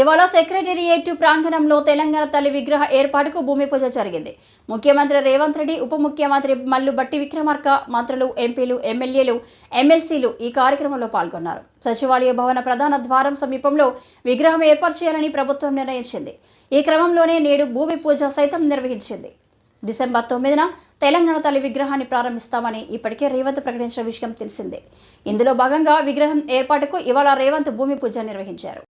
ఇవాళ సెక్రటేరియట్ ప్రాంగణంలో తెలంగాణ తల్లి విగ్రహ ఏర్పాటుకు భూమి పూజ జరిగింది. ముఖ్యమంత్రి రేవంత్ రెడ్డి ఉప ముఖ్యమంత్రి మల్లు బట్టి విక్రమార్క మంత్రులు ఎంపీలు ఎమ్మెల్యేలు ఎమ్మెల్సీలు ఈ కార్యక్రమంలో పాల్గొన్నారు. సచివాలయ భవన ప్రధాన ద్వారం సమీపంలో విగ్రహం ఏర్పాటు చేయాలని ప్రభుత్వం నిర్ణయించింది. ఈ క్రమంలోనే నేడు భూమి పూజ సైతం నిర్వహించింది. డిసెంబర్ తొమ్మిదిన తెలంగాణ తల్లి విగ్రహాన్ని ప్రారంభిస్తామని ఇప్పటికే రేవంత్ ప్రకటించిన విషయం తెలిసిందే. ఇందులో భాగంగా విగ్రహం ఏర్పాటుకు ఇవాళ రేవంత్ భూమి పూజ నిర్వహించారు.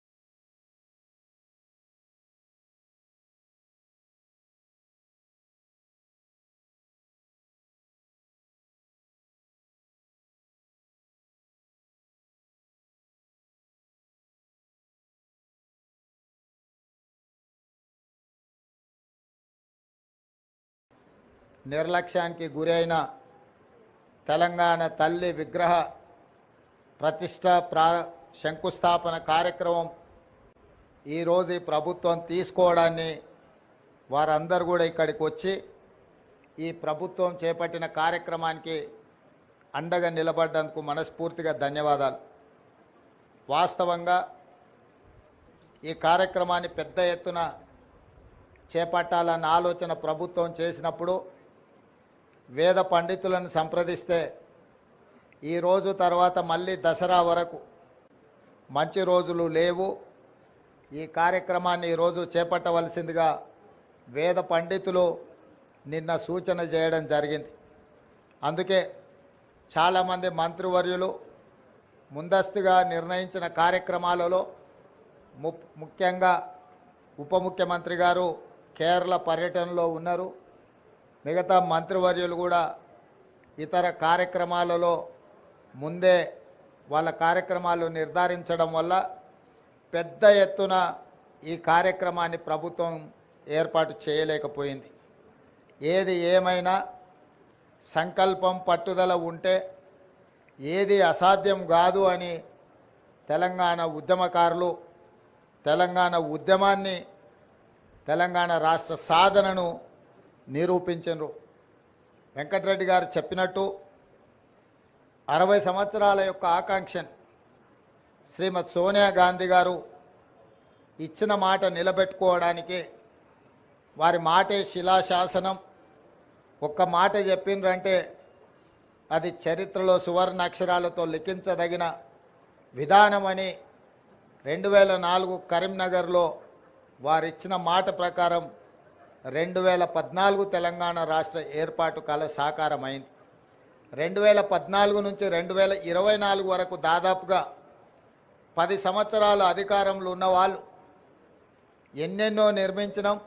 నిర్లక్ష్యానికి గురైన తెలంగాణ తల్లి విగ్రహ ప్రతిష్ట ప్రా శంకుస్థాపన కార్యక్రమం ఈరోజు ఈ ప్రభుత్వం తీసుకోవడాన్ని వారందరూ కూడా ఇక్కడికి వచ్చి ఈ ప్రభుత్వం చేపట్టిన కార్యక్రమానికి అండగా నిలబడ్డందుకు మనస్ఫూర్తిగా ధన్యవాదాలు. వాస్తవంగా ఈ కార్యక్రమాన్ని పెద్ద ఎత్తున చేపట్టాలన్న ఆలోచన ప్రభుత్వం చేసినప్పుడు వేద పండితులను సంప్రదిస్తే ఈ రోజు తర్వాత మళ్ళీ దసరా వరకు మంచి రోజులు లేవు. ఈ కార్యక్రమాన్ని ఈరోజు చేపట్టవలసిందిగా వేద పండితులు నిన్న సూచన చేయడం జరిగింది. అందుకే చాలామంది మంత్రివర్యులు ముందస్తుగా నిర్ణయించిన కార్యక్రమాలలో ము ముఖ్యంగా ఉప ముఖ్యమంత్రి గారు కేరళ పర్యటనలో ఉన్నారు. మిగతా మంత్రివర్యులు కూడా ఇతర కార్యక్రమాలలో ముందే వాళ్ళ కార్యక్రమాలు నిర్ధారించడం వల్ల పెద్ద ఎత్తున ఈ కార్యక్రమాన్ని ప్రభుత్వం ఏర్పాటు చేయలేకపోయింది. ఏది ఏమైనా సంకల్పం పట్టుదల ఉంటే ఏది అసాధ్యం కాదు అని తెలంగాణ ఉద్యమకారులు తెలంగాణ ఉద్యమాన్ని తెలంగాణ రాష్ట్ర సాధనను నిరూపించరు వెంకటరెడ్డి గారు చెప్పినట్టు అరవై సంవత్సరాల యొక్క ఆకాంక్షను శ్రీమతి సోనియా గాంధీ గారు ఇచ్చిన మాట నిలబెట్టుకోవడానికి వారి మాటే శిలాశాసనం. ఒక్క మాట చెప్పిండ్రంటే అది చరిత్రలో సువర్ణ అక్షరాలతో లిఖించదగిన విధానమని రెండు వేల నాలుగు కరీంనగర్లో వారిచ్చిన మాట ప్రకారం రెండు వేల పద్నాలుగు తెలంగాణ రాష్ట్ర ఏర్పాటు కళ సాకారమైంది. రెండు వేల పద్నాలుగు నుంచి రెండు వేల ఇరవై నాలుగు వరకు దాదాపుగా పది సంవత్సరాల అధికారంలో ఉన్న వాళ్ళు ఎన్నెన్నో నిర్మించినాం.